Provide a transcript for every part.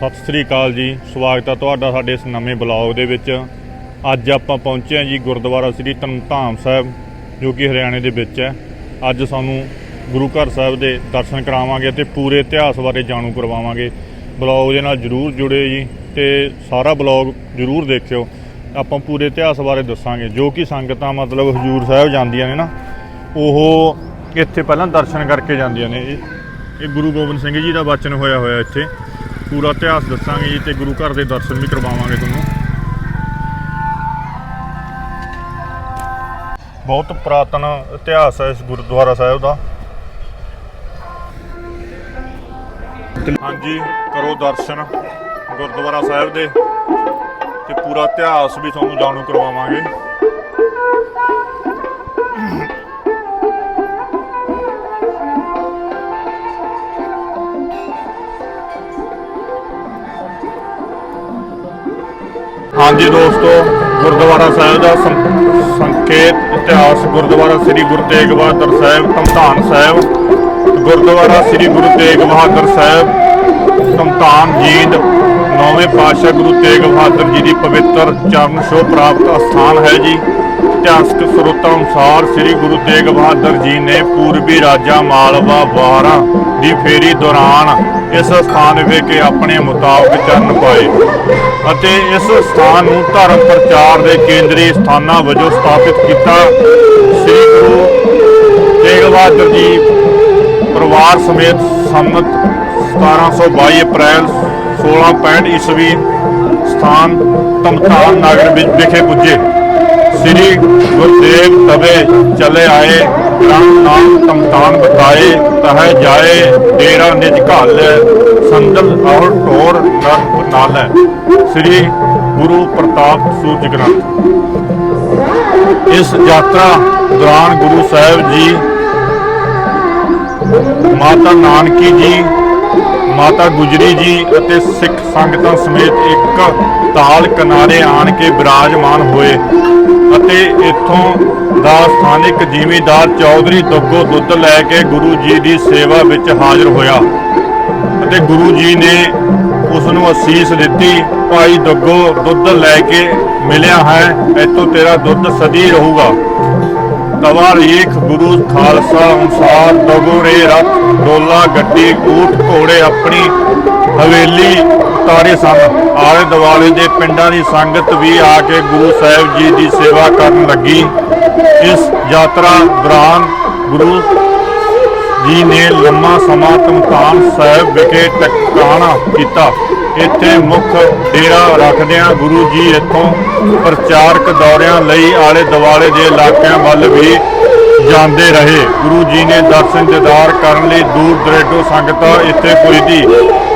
ਸਤਿ ਸ੍ਰੀ ਅਕਾਲ ਜੀ। ਸਵਾਗਤ ਹੈ ਤੁਹਾਡਾ ਸਾਡੇ ਇਸ ਨਵੇਂ ਬਲੌਗ ਦੇ ਵਿੱਚ। ਅੱਜ ਆਪਾਂ ਪਹੁੰਚੇ ਹਾਂ ਜੀ ਗੁਰਦੁਆਰਾ ਸ੍ਰੀ ਧੰਮ ਸਾਹਿਬ, ਜੋ ਕਿ ਹਰਿਆਣੇ ਦੇ ਵਿੱਚ ਹੈ। ਅੱਜ ਸਾਨੂੰ ਗੁਰੂ ਘਰ ਸਾਹਿਬ ਦੇ ਦਰਸ਼ਨ ਕਰਾਵਾਂਗੇ ਤੇ ਪੂਰੇ ਇਤਿਹਾਸ ਬਾਰੇ ਜਾਣੂ ਕਰਵਾਵਾਂਗੇ। ਬਲੌਗ ਦੇ ਨਾਲ ਜਰੂਰ ਜੁੜੇ ਜੀ ਤੇ ਸਾਰਾ ਬਲੌਗ ਜਰੂਰ ਦੇਖਿਓ। ਆਪਾਂ ਪੂਰੇ ਇਤਿਹਾਸ ਬਾਰੇ ਦੱਸਾਂਗੇ, ਜੋ ਕਿ ਸੰਗਤਾਂ ਮਤਲਬ ਹਜੂਰ ਸਾਹਿਬ ਜਾਂਦੀਆਂ ਨੇ ਨਾ, ਉਹ ਇੱਥੇ ਪਹਿਲਾਂ ਦਰਸ਼ਨ ਕਰਕੇ ਜਾਂਦੀਆਂ ਨੇ। ਇਹ ਇਹ ਗੁਰੂ ਗੋਬਿੰਦ ਸਿੰਘ ਜੀ ਦਾ ਬਚਨ ਹੋਇਆ ਹੋਇਆ ਇੱਥੇ। ਪੂਰਾ ਇਤਿਹਾਸ ਦੱਸਾਂਗੇ ਜੀ ਤੇ ਗੁਰੂ ਘਰ ਦੇ ਦਰਸ਼ਨ ਵੀ ਕਰਵਾਵਾਂਗੇ ਤੁਹਾਨੂੰ। ਬਹੁਤ ਪੁਰਾਤਨ ਇਤਿਹਾਸ ਹੈ ਇਸ ਗੁਰਦੁਆਰਾ ਸਾਹਿਬ ਦਾ। ਹਾਂਜੀ, ਕਰੋ ਦਰਸ਼ਨ ਗੁਰਦੁਆਰਾ ਸਾਹਿਬ ਦੇ ਤੇ ਪੂਰਾ ਇਤਿਹਾਸ ਵੀ ਤੁਹਾਨੂੰ ਜਾਣੂ ਕਰਵਾਵਾਂਗੇ। ਹਾਂਜੀ ਦੋਸਤੋ, ਗੁਰਦੁਆਰਾ ਸਾਹਿਬ ਦਾ ਸੰਕੇਤ, ਇਤਿਹਾਸ ਗੁਰਦੁਆਰਾ ਸ੍ਰੀ ਗੁਰੂ ਤੇਗ ਬਹਾਦਰ ਸਾਹਿਬ, ਧਮਧਾਨ ਸਾਹਿਬ। ਗੁਰਦੁਆਰਾ ਸ੍ਰੀ ਗੁਰੂ ਤੇਗ ਬਹਾਦਰ ਸਾਹਿਬ, ਧਮਧਾਨ ਜੀਂਦ, ਨੌਵੇਂ ਪਾਤਸ਼ਾਹ ਗੁਰੂ ਤੇਗ ਬਹਾਦਰ ਜੀ ਦੀ ਪਵਿੱਤਰ ਚਰਨ ਛੋਹ ਪ੍ਰਾਪਤ ਅਸਥਾਨ ਹੈ ਜੀ। ਇਤਿਹਾਸਕ ਸਰੋਤਾਂ ਅਨੁਸਾਰ ਸ੍ਰੀ ਗੁਰੂ ਤੇਗ ਬਹਾਦਰ ਜੀ ਨੇ ਪੂਰਬੀ ਰਾਜਾ ਮਾਲਵਾ ਵਾਰਾਂ ਦੀ ਫੇਰੀ ਦੌਰਾਨ ਇਸ ਸਥਾਨ ਵਿਖੇ ਆਪਣੇ ਮੁਤਾਬਕ ਚਰਨ ਪਾਏ ਅਤੇ ਇਸ ਸਥਾਨ ਨੂੰ ਧਰਮ ਪ੍ਰਚਾਰ ਦੇ ਕੇਂਦਰੀ ਸਥਾਨਾਂ ਵਜੋਂ ਸਥਾਪਿਤ ਕੀਤਾ। ਸ੍ਰੀ ਗੁਰੂ ਤੇਗ ਬਹਾਦਰ ਜੀ ਪਰਿਵਾਰ ਸਮੇਤ ਸੰਮਤ 1722 ਅਪ੍ਰੈਲ 1665 ਈਸਵੀ ਸਥਾਨ ਤਮਤਾਨ ਨਗਰ ਵਿੱਚ ਵਿਖੇ ਪੁੱਜੇ। ਸ੍ਰੀ ਗੁਰਦੇਵ ਤਵੇ ਚਲੇ ਆਏ, ਰਾਮ ਨਾਮ ਤਮਤਾਨ ਬਤਾਏ, ਤਹ ਜਾਏ, ਡੇਰਾ ਨਿਜ ਘਾਲ ਸੰਦਲ ਔਰ ਢੋਰ ਨਰ ਨਾਲੈ। ਸ੍ਰੀ ਗੁਰੂ ਪ੍ਰਤਾਪ ਸੂਰਜ ਗ੍ਰੰਥ ਇਸ ਯਾਤਰਾ ਦੌਰਾਨ ਗੁਰੂ ਸਾਹਿਬ ਜੀ, ਮਾਤਾ ਨਾਨਕੀ ਜੀ ਮਾਤਾ ਗੁਜਰੀ ਜੀ ਅਤੇ ਸਿੱਖ ਸੰਗਤਾਂ ਸਮੇਤ ਇੱਕ ਤਾਲ ਕਿਨਾਰੇ ਆਣ ਕੇ ਬਿਰਾਜਮਾਨ ਹੋਏ ਅਤੇ ਇੱਥੋਂ ਦਾ ਸਥਾਨਕ ਜ਼ਿਮੀਂਦਾਰ ਚੌਧਰੀ ਦੁੱਗੋ ਦੁੱਧ ਲੈ ਕੇ ਗੁਰੂ ਜੀ ਦੀ ਸੇਵਾ ਵਿੱਚ ਹਾਜ਼ਰ ਹੋਇਆ ਅਤੇ ਗੁਰੂ ਜੀ ਨੇ ਉਸ ਨੂੰ ਅਸੀਸ ਦਿੱਤੀ, ਭਾਈ ਦੁੱਗੋ, ਦੁੱਧ ਲੈ ਕੇ ਮਿਲਿਆ ਹੈ, ਇੱਥੋਂ ਤੇਰਾ ਦੁੱਧ ਸਦੀ ਰਹੂਗਾ। ਤਵਾ ਗੁਰੂ ਖਾਲਸਾ ਅਨੁਸਾਰ ਦਗੋਰੇ ਰਥ ਡੋਲਾ ਗੱਡੀ ਊਠ ਘੋੜੇ ਆਪਣੀ ਹਵੇਲੀ ਉਤਾਰੇ ਸਨ। ਆਲੇ ਦੁਆਲੇ ਦੇ ਪਿੰਡਾਂ ਦੀ ਸੰਗਤ ਵੀ ਆ ਕੇ ਗੁਰੂ ਸਾਹਿਬ ਜੀ ਦੀ ਸੇਵਾ ਕਰਨ ਲੱਗੀ। ਇਸ ਯਾਤਰਾ ਦੌਰਾਨ ਗੁਰੂ ਜੀ ਨੇ ਲੰਮਾ ਸਮਾਂ ਤਮਤਾਨ ਸਾਹਿਬ ਵਿਖੇ ਟਿਕਾਣਾ ਕੀਤਾ। ਇੱਥੇ ਮੁੱਖ ਡੇਰਾ ਰੱਖਦਿਆਂ ਗੁਰੂ ਜੀ ਇੱਥੋਂ ਪ੍ਰਚਾਰਕ ਦੌਰਿਆਂ ਲਈ ਆਲੇ ਦੁਆਲੇ ਦੇ ਇਲਾਕਿਆਂ ਵੱਲ ਵੀ ਜਾਂਦੇ ਰਹੇ। ਗੁਰੂ ਜੀ ਨੇ ਦਰਸ਼ਨ ਦਿਦਾਰ ਕਰਨ ਲਈ ਦੂਰ ਦਰੇਡੋ ਸੰਗਤਾਂ ਇੱਥੇ ਪੁੱਜਦੀ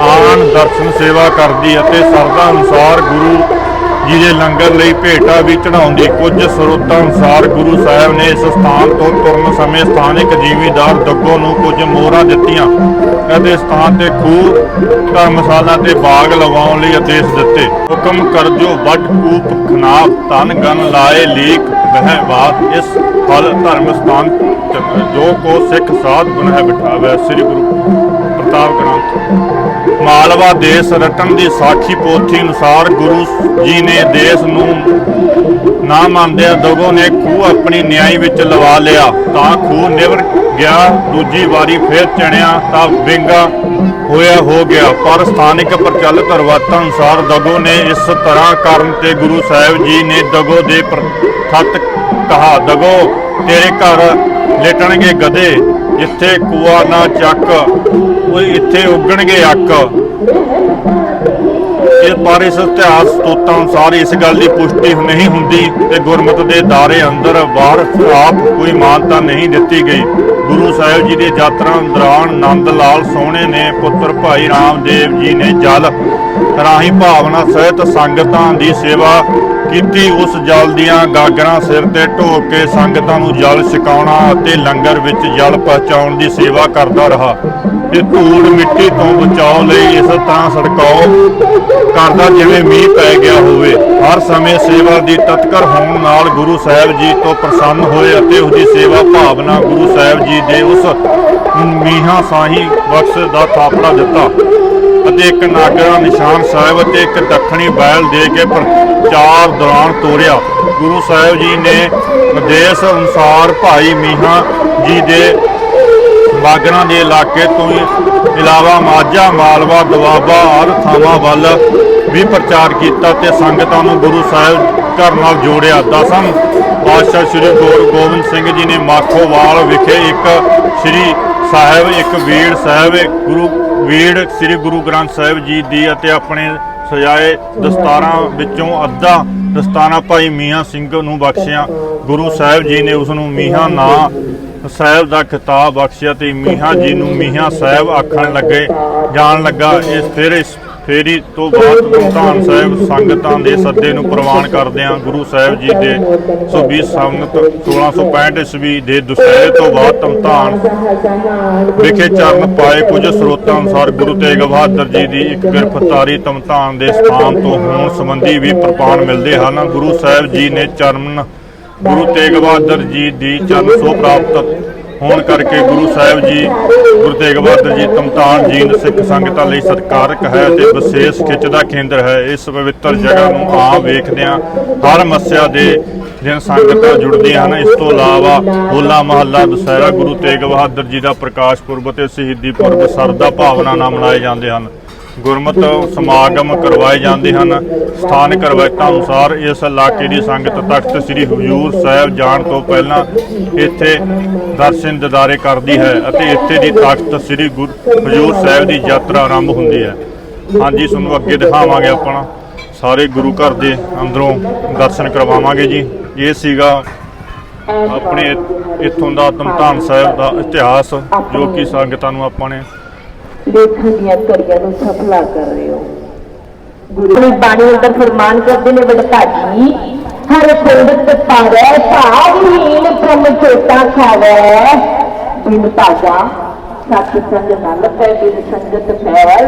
ਆਨ ਦਰਸ਼ਨ ਸੇਵਾ ਕਰਦੀ ਅਤੇ ਸਰਦਾ ਅਨੁਸਾਰ ਗੁਰੂ ਜਿਹਦੇ ਲੰਗਰ ਲਈ ਭੇਟਾ ਵੀ ਚੜਾਉਂਦੀ ਕੁਝ ਸਰੋਤਾਂ ਅਨੁਸਾਰ ਗੁਰੂ ਸਾਹਿਬ ਨੇ ਇਸ ਸਥਾਨ ਤੋਂ ਤੁਰਨ ਸਮੇਂ ਸਥਾਨਕ ਜ਼ਿਮੀਂਦਾਰ ਦੱਗੋ ਨੂੰ ਕੁਝ ਮੋਹਰਾਂ ਦਿੱਤੀਆਂ ਅਤੇ ਸਥਾਨ ਤੇ ਖੂਹ, ਧਰਮਸ਼ਾਲਾ ਤੇ ਬਾਗ ਲਗਾਉਣ ਲਈ ਆਦੇਸ਼ ਦਿੱਤੇ। ਹੁਕਮ ਕਰਜੋ ਵੱਡ ਕੂਪ, ਖਨਾਬ ਤਨ ਗਨ ਲਾਏ, ਲੀਕ, ਵਹਿ ਬਾਤ ਇਸ ਫਲ ਧਰਮ ਸਥਾਨ ਜੋ ਕੋ ਸਿੱਖ ਸਾਧ ਗੁਣ ਹੈ ਬਿਠਾਵੇ, ਸ੍ਰੀ ਗੁਰੂ ਪ੍ਰਤਾਪ ਗ੍ਰੰਥ। ਮਾਲਵਾ ਦੇਸ਼ ਰਟਨ ਦੀ ਸਾਖੀ ਪੋਥੀ ਅਨੁਸਾਰ ਗੁਰੂ ਜੀ ਨੇ ਦੇਸ਼ ਨੂੰ ਨਾ ਮੰਨਦਿਆਂ ਦਗੋ ਨੇ ਖੂਹ ਆਪਣੀ ਨਿਆਈ ਵਿੱਚ ਲਵਾ ਲਿਆ। ਤਾਂ ਖੂਹ ਨਿਵਰ ਗਿਆ, ਦੂਜੀ ਵਾਰੀ ਫਿਰ ਚਣਿਆ ਤਾਂ ਵਿੰਗਾ ਹੋਇਆ ਹੋ ਗਿਆ। ਪਰ ਸਥਾਨਿਕ ਪ੍ਰਚਲਿਤ ਰਵਾਤਾਂ ਅਨੁਸਾਰ ਦਗੋ ਨੇ ਇਸ ਤਰ੍ਹਾਂ ਕਰਨ ਤੇ ਗੁਰੂ ਸਾਹਿਬ ਜੀ ਨੇ ਦਗੋ ਦੇ ਪ੍ਰਥਤ ਕਹਾ, ਦਗੋ, ਤੇਰੇ ਘਰ ਲੇਟਣਗੇ ਗਧੇ, ਜਿੱਥੇ ਕੂਆ ਨਾ ਚੱਕ ਉਹ ਇੱਥੇ ਉੱਗਣਗੇ ਅੱਕ। ਇਹ ਪਰ ਇਤਿਹਾਸ ਸਤੋਤਾਂ ਅਨੁਸਾਰ ਇਸ ਗੱਲ ਦੀ ਪੁਸ਼ਟੀ ਨਹੀਂ ਹੁੰਦੀ ਤੇ ਗੁਰਮਤ ਦੇ ਦਾਰੇ ਅੰਦਰ ਬਾਹਰ ਆਪ ਕੋਈ ਮਾਨਤਾ ਨਹੀਂ ਦਿੱਤੀ ਗਈ। ਗੁਰੂ ਸਾਹਿਬ ਜੀ ਦੀ ਯਾਤਰਾ ਦੌਰਾਨ ਨੰਦ ਲਾਲ ਸੋਹਣੇ ਨੇ ਪੁੱਤਰ ਭਾਈ ਰਾਮਦੇਵ ਜੀ ਨੇ ਜਲ ਰਾਹੀਂ ਭਾਵਨਾ ਸਹਿਤ ਸੰਗਤਾਂ ਦੀ ਸੇਵਾ ਕੀਤੀ ਉਸ ਜਲ ਦੀਆਂ ਗਾਗਰਾਂ ਸਿਰ ਤੇ ਢੋ ਕੇ ਸੰਗਤਾਂ ਨੂੰ ਜਲ ਛਕਾਉਣਾ ਅਤੇ ਲੰਗਰ ਵਿੱਚ ਜਲ ਪਹੁੰਚਾਉਣ ਦੀ ਸੇਵਾ ਕਰਦਾ ਰਹਾ ਤੇ ਧੂੜ ਮਿੱਟੀ ਤੋਂ ਬਚਾਓ ਲਈ ਇਸ ਤਰ੍ਹਾਂ ਸੜਕਾਓ ਕਰਦਾ ਜਿਵੇਂ ਮੀਂਹ ਪੈ ਗਿਆ ਹੋਵੇ। ਹਰ ਸਮੇਂ ਸੇਵਾ ਦੀ ਤਤਕਰ ਹੋਣ ਨਾਲ ਗੁਰੂ ਸਾਹਿਬ ਜੀ ਤੋਂ ਪ੍ਰਸੰਨ ਹੋਏ ਅਤੇ ਉਸ ਦੀ ਸੇਵਾ ਭਾਵਨਾ ਗੁਰੂ ਸਾਹਿਬ ਜੀ ਦੇ ਉਸ ਮੀਹਾਂ ਸਾਹੀ ਬਖਸ਼ ਦਾ ਥਾਪੜਾ ਦਿੱਤਾ। ਅਤੇ ਇੱਕ ਨਾਗਰਾ ਨਿਸ਼ਾਨ ਸਾਹਿਬ ਅਤੇ ਇੱਕ ਦੱਖਣੀ ਬੈਲ ਦੇ ਕੇ ਪ੍ਰਚਾਰ ਦੌਰਾਨ ਤੋਰਿਆ। ਗੁਰੂ ਸਾਹਿਬ ਜੀ ਨੇ ਆਦੇਸ਼ ਅਨੁਸਾਰ ਭਾਈ ਮੀਹਾਂ ਜੀ ਦੇ ਬਾਗਰਾਂ ਦੇ ਇਲਾਕੇ ਤੋਂ ਇਲਾਵਾ ਮਾਝਾ, ਮਾਲਵਾ, ਦਵਾਬਾ ਹਰ ਥਾਵਾਂ ਵੱਲ ਵੀ ਪ੍ਰਚਾਰ ਕੀਤਾ ਤੇ ਸੰਗਤਾਂ ਨੂੰ ਗੁਰੂ ਸਾਹਿਬ ਘਰ ਨਾਲ ਜੋੜਿਆ। ਦਸਮ ਪਾਤਸ਼ਾਹ ਸ੍ਰੀ ਗੁਰੂ ਗੋਬਿੰਦ ਸਿੰਘ ਜੀ ਨੇ ਮਾਖੋਵਾਲ ਵਿਖੇ ਇੱਕ ਸ੍ਰੀ ਸਾਹਿਬ, ਇੱਕ ਵੀੜ ਸਾਹਿਬ ਗੁਰੂ ਵੀੜ ਸ੍ਰੀ ਗੁਰੂ ਗ੍ਰੰਥ ਸਾਹਿਬ ਜੀ ਦੀ ਅਤੇ ਆਪਣੇ ਸਜਾਏ ਦਸਤਾਰਾਂ ਵਿੱਚੋਂ ਅੱਧਾ ਦਸਤਾਨਾ ਭਾਈ ਮੀਆਂ ਸਿੰਘ ਨੂੰ ਬਖਸ਼ਿਆ। ਗੁਰੂ ਸਾਹਿਬ ਜੀ ਨੇ ਉਸ ਨੂੰ ਮੀਆਂ ਨਾਂ ਸਾਹਿਬ ਦਾ ਖਿਤਾਬ ਬਖਸ਼ਿਆ ਤੇ ਮੀਹਾਂ ਜੀ ਨੂੰ ਮੀਹਾਂ ਸਾਹਿਬ ਆਖਣ ਲੱਗੇ। ਜਾਣ ਲੱਗਾ, ਇਸ ਫਿਰ ਇਸ ਫੇਰੀ ਤੋਂ ਬਾਅਦ ਧੰਨ ਸਾਹਿਬ ਸੰਗਤਾਂ ਦੇ ਸੱਦੇ ਨੂੰ ਪ੍ਰਵਾਨ ਕਰਦਿਆਂ ਗੁਰੂ ਸਾਹਿਬ ਜੀ ਦੇ 120 ਸੰਗਤ 1665 ਈਸਵੀ ਦੇ ਦੁਸਹਿਰੇ ਤੋਂ ਬਾਅਦ ਧੰਨ ਵਿਖੇ ਚਰਨ ਪਾਏ ਕੁਝ ਸਰੋਤਾਂ ਅਨੁਸਾਰ ਗੁਰੂ ਤੇਗ ਬਹਾਦਰ ਜੀ ਦੀ ਇੱਕ ਗ੍ਰਿਫਤਾਰੀ ਧਮਧਾਨ ਦੇ ਸਥਾਨ ਤੋਂ ਹੋਣ ਸੰਬੰਧੀ ਵੀ ਪ੍ਰਮਾਣ ਮਿਲਦੇ ਹਨ। ਗੁਰੂ ਸਾਹਿਬ ਜੀ ਨੇ ਚਰਨ ਗੁਰੂ ਤੇਗ ਬਹਾਦਰ ਜੀ ਦੀ ਚਰਨ ਸੋ ਪ੍ਰਾਪਤ ਹੋਣ ਕਰਕੇ ਗੁਰੂ ਸਾਹਿਬ ਜੀ, ਗੁਰੂ ਤੇਗ ਬਹਾਦਰ ਜੀ ਧਮਧਾਨ ਜੀ ਨੂੰ ਸਿੱਖ ਸੰਗਤਾਂ ਲਈ ਸਤਿਕਾਰਕ ਹੈ ਤੇ ਵਿਸ਼ੇਸ਼ ਖਿੱਚ ਦਾ ਕੇਂਦਰ ਹੈ। ਇਸ ਪਵਿੱਤਰ ਜਗ੍ਹਾ ਨੂੰ ਆਮ ਵੇਖਦਿਆਂ ਹਰ ਮੱਸਿਆ ਦੇ ਦਿਨ ਸੰਗਤਾਂ ਜੁੜਦੀਆਂ ਹਨ। ਇਸ ਤੋਂ ਇਲਾਵਾ ਹੋਲਾ ਮਹੱਲਾ ਦੁਸਹਿਰਾ ਗੁਰੂ ਤੇਗ ਬਹਾਦਰ ਜੀ ਦਾ ਪ੍ਰਕਾਸ਼ ਪੁਰਬ ਤੇ ਸ਼ਹੀਦੀ ਪੁਰਬ ਸਰਦਾ ਭਾਵਨਾ ਨਾਲ ਮਨਾਏ ਜਾਂਦੇ ਹਨ। ਗੁਰਮਤ ਸਮਾਗਮ ਕਰਵਾਏ ਜਾਂਦੇ ਹਨ। ਸਥਾਨਕ ਰਵਾਇਤਾਂ ਅਨੁਸਾਰ ਇਸ ਇਲਾਕੇ ਦੀ ਸੰਗਤ ਤਖਤ ਸ੍ਰੀ ਹਜੂਰ ਸਾਹਿਬ ਜਾਣ ਤੋਂ ਪਹਿਲਾਂ ਇੱਥੇ ਦਰਸ਼ਨ ਦਿਦਾਰੇ ਕਰਦੀ ਹੈ ਅਤੇ ਇੱਥੇ ਦੀ ਤਖਤ ਸ੍ਰੀ ਗੁਰ ਹਜੂਰ ਸਾਹਿਬ ਦੀ ਯਾਤਰਾ ਆਰੰਭ ਹੁੰਦੀ ਹੈ। ਹਾਂਜੀ, ਤੁਹਾਨੂੰ ਅੱਗੇ ਦਿਖਾਵਾਂਗੇ ਆਪਾਂ ਸਾਰੇ ਗੁਰੂ ਘਰ ਦੇ ਅੰਦਰੋਂ ਦਰਸ਼ਨ ਕਰਵਾਵਾਂਗੇ ਜੀ। ਇਹ ਸੀਗਾ ਆਪਣੇ ਇੱਥੋਂ ਦਾ ਧੰਨ ਸਾਹਿਬ ਦਾ ਇਤਿਹਾਸ, ਜੋ ਕਿ ਸੰਗਤਾਂ ਨੂੰ ਆਪਾਂ ਨੇ ਲੇਖਾਂ ਦੀਆਂ ਕੜੀਆਂ ਨੂੰ ਸਫਲਾ ਕਰ ਰਹੇ ਹੋ। ਗੁਰੂ ਨੇ ਬਾਣੀ ਅੰਦਰ ਫਰਮਾਨ ਕਰਦੇ ਨੇ ਵਡਭਾਗੀ ਹਰ ਪੰਡਤ ਪਾਵੈ ਭਾਵਹੀਨ ਬ੍ਰਹਮ ਚੋਟਾ ਖਾਵੈ। ਬਿਨ ਭਾਗਾ ਸਤ ਸੰਗ ਨਾਲ ਪੈ ਬਿਨ ਸੰਗਤ ਫੈਲ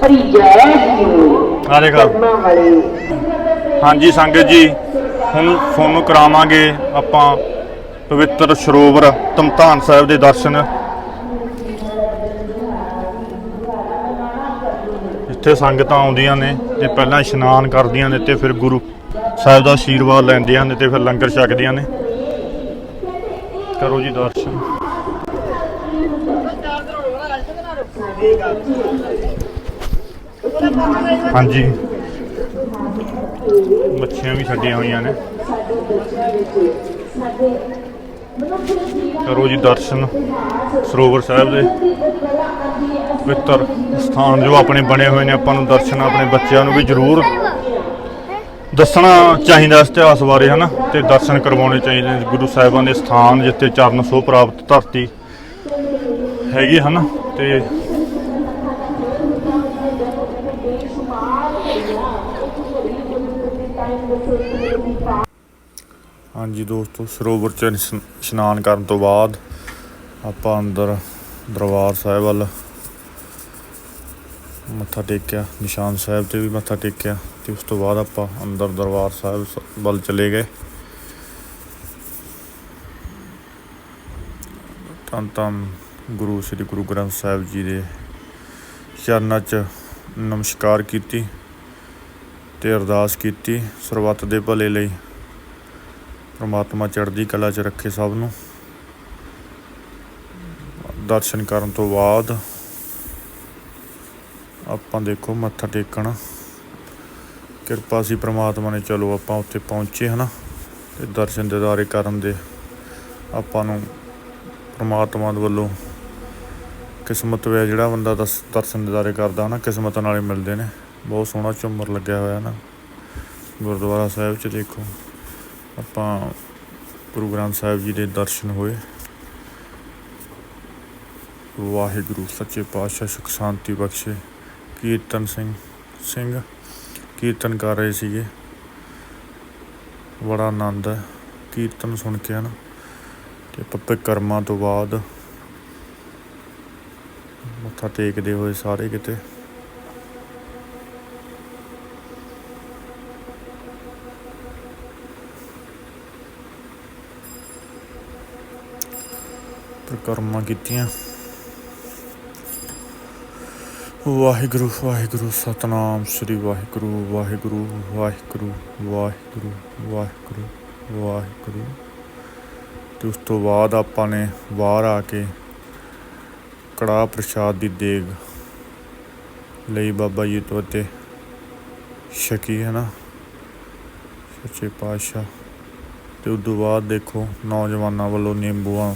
ਪਰਿਜੈ ਜਿਉ ਆ ਦੇਖੋ। ਹਾਂਜੀ ਸੰਗਤ ਜੀ ਹੁਣ ਤੁਹਾਨੂੰ ਕਰਾਵਾਂਗੇ ਆਪਾਂ ਪਵਿੱਤਰ ਸਰੋਵਰ ਧਮਧਾਨ ਸਾਹਿਬ ਦੇ ਦਰਸ਼ਨ। ਇੱਥੇ ਸੰਗਤਾਂ ਆਉਂਦੀਆਂ ਨੇ ਤੇ ਪਹਿਲਾਂ ਇਸ਼ਨਾਨ ਕਰਦੀਆਂ ਨੇ ਤੇ ਫਿਰ ਗੁਰੂ ਸਾਹਿਬ ਦਾ ਆਸ਼ੀਰਵਾਦ ਲੈਂਦੀਆਂ ਨੇ ਤੇ ਫਿਰ ਲੰਗਰ ਛਕਦੀਆਂ ਨੇ। ਕਰੋ ਜੀ ਦਰਸ਼ਨ। ਹਾਂਜੀ। ਮੱਛੀਆਂ ਵੀ ਛੱਡੀਆਂ ਹੋਈਆਂ ਨੇ। ਕਰੋ ਜੀ ਦਰਸ਼ਨ ਸਰੋਵਰ ਸਾਹਿਬ ਦੇ ਪਵਿੱਤਰ ਸਥਾਨ, ਜੋ ਆਪਣੇ ਬਣੇ ਹੋਏ ਨੇ, ਆਪਾਂ ਨੂੰ ਦਰਸ਼ਨ ਆਪਣੇ ਬੱਚਿਆਂ ਨੂੰ ਵੀ ਜ਼ਰੂਰ ਦੱਸਣਾ ਚਾਹੀਦਾ ਇਤਿਹਾਸ ਬਾਰੇ, ਹਨਾ? ਤੇ ਦਰਸ਼ਨ ਕਰਵਾਉਣੇ ਚਾਹੀਦੇ ਨੇ ਗੁਰੂ ਸਾਹਿਬਾਂ ਦੇ ਸਥਾਨ, ਜਿੱਥੇ ਚਰਨ ਸੋ ਪ੍ਰਾਪਤ ਧਰਤੀ ਹੈਗੀ, ਹਨਾ? ਤੇ ਹਾਂਜੀ ਦੋਸਤੋ, ਸਰੋਵਰ ਚ ਇਸ਼ਨਾਨ ਕਰਨ ਤੋਂ ਬਾਅਦ ਆਪਾਂ ਅੰਦਰ ਦਰਬਾਰ ਸਾਹਿਬ ਵੱਲ ਮੱਥਾ ਟੇਕਿਆ, ਨਿਸ਼ਾਨ ਸਾਹਿਬ ਤੇ ਵੀ ਮੱਥਾ ਟੇਕਿਆ ਤੇ ਉਸ ਤੋਂ ਬਾਅਦ ਆਪਾਂ ਅੰਦਰ ਦਰਬਾਰ ਸਾਹਿਬ ਸ- ਵੱਲ ਚਲੇ ਗਏ। ਧੰਨ ਧੰਨ ਗੁਰੂ, ਸ੍ਰੀ ਗੁਰੂ ਗ੍ਰੰਥ ਸਾਹਿਬ ਜੀ ਦੇ ਚਰਨਾਂ 'ਚ ਨਮਸਕਾਰ ਕੀਤੀ ਤੇ ਅਰਦਾਸ ਕੀਤੀ ਸਰਬੱਤ ਦੇ ਭਲੇ ਲਈ। ਪ੍ਰਮਾਤਮਾ ਚੜ੍ਹਦੀ ਕਲਾ 'ਚ ਰੱਖੇ ਸਭ ਨੂੰ। ਦਰਸ਼ਨ ਕਰਨ ਤੋਂ ਬਾਅਦ ਆਪਾਂ ਦੇਖੋ ਮੱਥਾ ਟੇਕਣ। ਕਿਰਪਾ ਸੀ ਪ੍ਰਮਾਤਮਾ ਨੇ, ਚਲੋ ਆਪਾਂ ਉੱਥੇ ਪਹੁੰਚੇ ਹਨਾ, ਤੇ ਦਰਸ਼ਨ ਦਿਦਾਰੇ ਕਰਨ ਦੇ ਆਪਾਂ ਨੂੰ ਪ੍ਰਮਾਤਮਾ ਦੇ ਵੱਲੋਂ ਕਿਸਮਤ ਵੇ ਜਿਹੜਾ ਬੰਦਾ ਦਸ- ਦਰਸ਼ਨ ਦਿਦਾਰੇ ਕਰਦਾ ਹਨਾ, ਕਿਸਮਤ ਨਾਲ ਹੀ ਮਿਲਦੇ ਨੇ। ਬਹੁਤ ਸੋਹਣਾ ਝੁੰਮਰ ਲੱਗਿਆ ਹੋਇਆ ਨਾ। ਗੁਰਦੁਆਰਾ ਸਾਹਿਬ 'ਚ ਦੇਖੋ। ਆਪਾਂ ਗੁਰੂ ਗ੍ਰੰਥ ਸਾਹਿਬ ਜੀ ਦੇ ਦਰਸ਼ਨ ਹੋਏ। ਵਾਹਿਗੁਰੂ, ਸੱਚੇ ਪਾਤਸ਼ਾਹ, ਸੁਖ ਸ਼ਾਂਤੀ ਬਖਸ਼ੇ। ਕੀਰਤਨ ਸਿੰਘ ਸਿੰਘ ਕੀਰਤਨ ਕਰ ਰਹੇ ਸੀਗੇ। ਬੜਾ ਆਨੰਦ ਹੈ, ਕੀਰਤਨ ਸੁਣ ਕੇ ਹਨ। ਤੇ ਪੱਪੇ ਕਰਮਾਂ ਤੋਂ ਬਾਅਦ ਮੱਥਾ ਟੇਕਦੇ ਹੋਏ ਸਾਰੇ ਕਿਤੇ ਪ੍ਰਕਰਮਾਂ ਕੀਤੀਆਂ। ਵਾਹਿਗੁਰੂ ਵਾਹਿਗੁਰੂ, ਸਤਨਾਮ ਸ੍ਰੀ ਵਾਹਿਗੁਰੂ ਵਾਹਿਗੁਰੂ ਵਾਹਿਗੁਰੂ ਵਾਹਿਗੁਰੂ ਵਾਹਿਗੁਰੂ ਵਾਹਿਗੁਰੂ। ਤੇ ਉਸ ਤੋਂ ਬਾਅਦ ਆਪਾਂ ਨੇ ਬਾਹਰ ਆ ਕੇ ਕੜਾਹ ਪ੍ਰਸ਼ਾਦ ਦੀ ਦੇਗ ਲਈ ਬਾਬਾ ਜੀ ਤੋਂ ਤੇ ਸ਼ਕੀ ਹੈ ਨਾ ਸੱਚੇ ਪਾਤਸ਼ਾਹ। ਤੇ ਉਸ ਤੋਂ ਬਾਅਦ ਦੇਖੋ, ਨੌਜਵਾਨਾਂ ਵੱਲੋਂ ਨਿੰਬੂਆਂ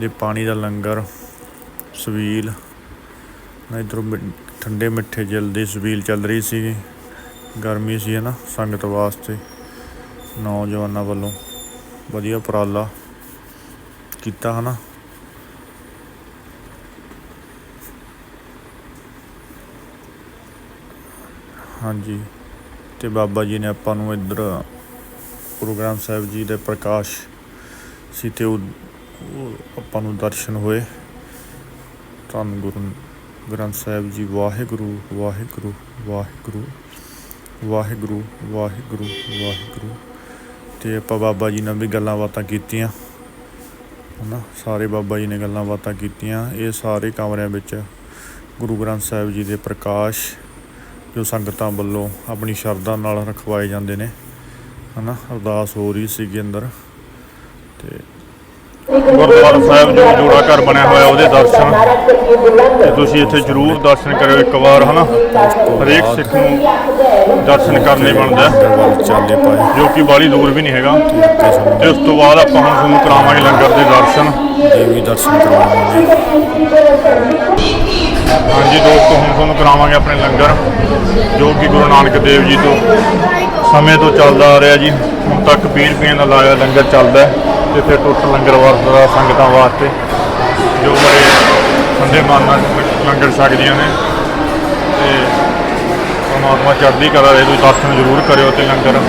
ਦੇ ਪਾਣੀ ਦਾ ਲੰਗਰ, ਸਵੀਲ ਨਾ ਇਧਰੋਂ ਠੰਡੇ ਮਿੱਠੇ ਜਲਦੀ ਸਵੀਲ ਚੱਲ ਰਹੀ ਸੀ। ਗਰਮੀ ਸੀ ਹੈ ਨਾ ਸੰਗਤ ਵਾਸਤੇ, ਨੌਜਵਾਨਾਂ ਵੱਲੋਂ। ਵਧੀਆ ਉਪਰਾਲਾ ਕੀਤਾ ਹਨਾ। ਹਾਂਜੀ, ਤੇ ਬਾਬਾ ਜੀ ਨੇ ਆਪਾਂ ਨੂੰ ਇੱਧਰ, ਗੁਰੂ ਗ੍ਰੰਥ ਸਾਹਿਬ ਜੀ ਦੇ ਪ੍ਰਕਾਸ਼ ਸੀ ਤੇ ਉਹ ਆਪਾਂ ਨੂੰ ਦਰਸ਼ਨ ਹੋਏ। ਧੰਨ ਗੁਰੂ ਗ੍ਰੰਥ ਸਾਹਿਬ ਜੀ, ਵਾਹਿਗੁਰੂ ਵਾਹਿਗੁਰੂ ਵਾਹਿਗੁਰੂ ਵਾਹਿਗੁਰੂ ਵਾਹਿਗੁਰੂ ਵਾਹਿਗੁਰੂ। ਤੇ ਆਪਾਂ ਬਾਬਾ ਜੀ ਨਾਲ ਵੀ ਗੱਲਾਂ ਬਾਤਾਂ ਕੀਤੀਆਂ, ਹਨਾ? ਸਾਰੇ ਬਾਬਾ ਜੀ ਨੇ ਗੱਲਾਂ ਬਾਤਾਂ ਕੀਤੀਆਂ। ਇਹ ਸਾਰੇ ਕਮਰਿਆਂ ਵਿੱਚ ਗੁਰੂ ਗ੍ਰੰਥ ਸਾਹਿਬ ਜੀ ਦੇ ਪ੍ਰਕਾਸ਼, ਜੋ ਸੰਗਤਾਂ ਵੱਲੋਂ ਆਪਣੀ ਸ਼ਰਧਾ ਨਾਲ ਰਖਵਾਏ ਜਾਂਦੇ ਨੇ, ਹਨਾ? ਅਰਦਾਸ ਹੋ ਰਹੀ ਸੀਗੀ ਅੰਦਰ। ਤੇ ਗੁਰਦੁਆਰਾ ਸਾਹਿਬ ਜੋ ਜੋੜਾ ਘਰ ਬਣਿਆ ਹੋਇਆ ਉਹਦੇ ਦਰਸ਼ਨ। ਤੇ ਤੁਸੀਂ ਇੱਥੇ ਜ਼ਰੂਰ ਦਰਸ਼ਨ ਕਰਿਓ ਇੱਕ ਵਾਰ ਹਨਾ? ਹਰੇਕ ਸਿੱਖ ਨੂੰ ਦਰਸ਼ਨ ਕਰਨੇ ਬਣਦਾ ਹੈ, ਵੱਲ ਚਾਲੇ ਪਾਏ ਜੋ ਕਿ ਬਾਲੀ ਦੂਰ ਵੀ ਨਹੀਂ ਹੈਗਾ। ਤੇ ਉਸ ਤੋਂ ਬਾਅਦ ਆਪਾਂ ਹੁਣ ਤੁਹਾਨੂੰ ਕਰਾਵਾਂਗੇ ਲੰਗਰ ਦੇ ਦਰਸ਼ਨ। ਦੇਵੀ ਦਰਸ਼ਨ ਕਰਵਾਵਾਂਗੇ ਹਾਂਜੀ ਦੋਸਤੋ, ਹੁਣ ਤੁਹਾਨੂੰ ਕਰਾਵਾਂਗੇ ਆਪਣੇ ਲੰਗਰ, ਜੋ ਕਿ ਗੁਰੂ ਨਾਨਕ ਦੇਵ ਜੀ ਤੋਂ ਸਮੇਂ ਤੋਂ ਚੱਲਦਾ ਆ ਰਿਹਾ ਜੀ। ਹੁਣ ਤੱਕ 20 ਰੁਪਏ ਦਾ ਲਾਇਆ ਲੰਗਰ ਚੱਲਦਾ ਹੈ, ਤੇ ਫਿਰ ਟੁੱਟ ਲੰਗਰ ਵਰਤਦਾ ਸੰਗਤਾਂ ਵਾਸਤੇ ਜੋ ਬੜੇ ਠੰਡੇ ਮਨ ਨਾਲ ਲੰਗਰ ਛਕਦੀਆਂ ਨੇ। ਤੇ ਪਰਮਾਤਮਾ ਚੜ੍ਹਦੀ ਕਲਾ ਦੇ ਤੁਸੀਂ ਦਰਸ਼ਨ ਜ਼ਰੂਰ ਕਰਿਓ ਤੇ ਲੰਗਰ।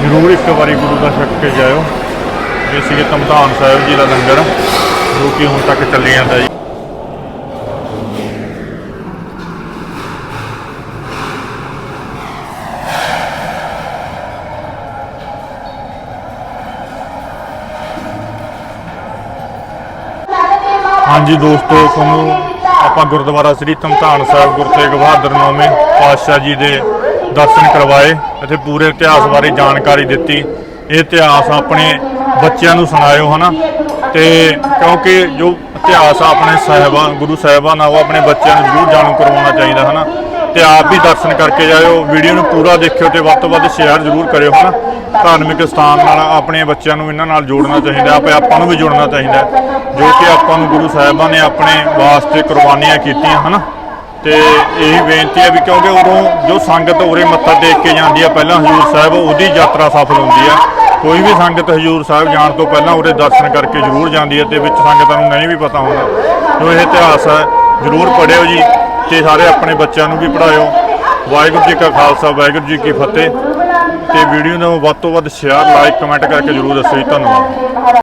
ਜ਼ਰੂਰ ਇੱਕ ਵਾਰੀ ਗੁਰੂ ਦਾ ਛਕ ਕੇ ਜਾਇਓ। ਇਹ ਸੀਗੇ ਧਮਧਾਨ ਸਾਹਿਬ ਜੀ ਦਾ ਲੰਗਰ, ਜੋ ਕਿ ਹੁਣ ਤੱਕ ਚੱਲੀ ਜਾਂਦਾ ਜੀ। ਹਾਂਜੀ ਦੋਸਤੋ, ਤੁਹਾਨੂੰ ਆਪਾਂ ਗੁਰਦੁਆਰਾ ਸ੍ਰੀ ਧਮਤਾਨ ਸਾਹਿਬ ਗੁਰੂ ਤੇਗ ਬਹਾਦਰ ਨੌਵੇਂ ਪਾਤਸ਼ਾਹ ਜੀ ਦੇ ਦਰਸ਼ਨ ਕਰਵਾਏ ਅਤੇ ਪੂਰੇ ਇਤਿਹਾਸ ਬਾਰੇ ਜਾਣਕਾਰੀ ਦਿੱਤੀ। ਇਹ ਇਤਿਹਾਸ ਆਪਣੇ ਬੱਚਿਆਂ ਨੂੰ ਸੁਣਾਇਓ, ਹਨਾ? ਤੇ ਕਿਉਂਕਿ ਜੋ ਇਤਿਹਾਸ ਆ ਆਪਣੇ ਸਾਹਿਬਾਨ ਗੁਰੂ ਸਾਹਿਬਾਨ ਆ ਉਹ ਆਪਣੇ ਬੱਚਿਆਂ ਨੂੰ ਜ਼ਰੂਰ ਜਾਣੂ ਕਰਵਾਉਣਾ ਚਾਹੀਦਾ, ਹਨਾ? ਤੇ ਆਪ ਵੀ ਦਰਸ਼ਨ ਕਰਕੇ ਜਾਇਓ, ਵੀਡੀਓ ਨੂੰ ਪੂਰਾ ਦੇਖਿਓ ਤੇ ਵੱਧ ਤੋਂ ਵੱਧ ਸ਼ੇਅਰ ਜ਼ਰੂਰ ਕਰਿਓ, ਹਨਾ? ਧਾਰਮਿਕ ਸਥਾਨ ਨਾਲ ਆਪਣੇ ਬੱਚਿਆਂ ਨੂੰ ਇਹਨਾਂ ਨਾਲ ਜੋੜਨਾ ਚਾਹੀਦਾ ਆਪੇ ਆਪਾਂ ਨੂੰ ਵੀ ਜੋੜਨਾ ਚਾਹੀਦਾ, ਜੋ ਕਿ ਆਪਾਂ ਨੂੰ ਗੁਰੂ ਸਾਹਿਬਾਂ ਨੇ ਆਪਣੇ ਵਾਸਤੇ ਕੁਰਬਾਨੀਆਂ ਕੀਤੀਆਂ, ਹਨਾ? ਤੇ ਇਹ ਬੇਨਤੀ ਹੈ ਵੀ ਕਿਉਂਕਿ ਉਦੋਂ ਜੋ ਸੰਗਤ ਉਰੇ ਮੱਥਾ ਟੇਕ ਕੇ ਜਾਂਦੀ ਆ, ਪਹਿਲਾਂ ਹਜੂਰ ਸਾਹਿਬ, ਉਹਦੀ ਯਾਤਰਾ ਸਫਲ ਹੁੰਦੀ ਆ। ਕੋਈ ਵੀ ਸੰਗਤ ਹਜੂਰ ਸਾਹਿਬ ਜਾਣ ਤੋਂ ਪਹਿਲਾਂ ਉਰੇ ਦਰਸ਼ਨ ਕਰਕੇ ਜ਼ਰੂਰ ਜਾਂਦੀ ਹੈ ਤੇ ਵਿੱਚ ਸੰਗਤਾਂ ਨੂੰ ਨਹੀਂ ਵੀ ਪਤਾ ਹੁੰਦਾ। ਜੋ ਇਹ ਇਤਿਹਾਸ ਹੈ ਜ਼ਰੂਰ ਪੜ੍ਹਿਓ ਜੀ ਤੇ ਸਾਰੇ ਆਪਣੇ ਬੱਚਿਆਂ ਨੂੰ ਵੀ ਪੜ੍ਹਾਇਓ। ਵਾਹਿਗੁਰੂ ਜੀ ਕਾ ਖਾਲਸਾ, ਵਾਹਿਗੁਰੂ ਜੀ ਕੀ ਫਤਿਹ। ਤੇ ਵੀਡੀਓ ਨੂੰ ਵੱਧ ਤੋਂ ਵੱਧ ਸ਼ੇਅਰ ਲਾਈਕ ਕਮੈਂਟ ਕਰਕੇ ਜ਼ਰੂਰ ਦੱਸੋ ਜੀ ਧੰਨਵਾਦ।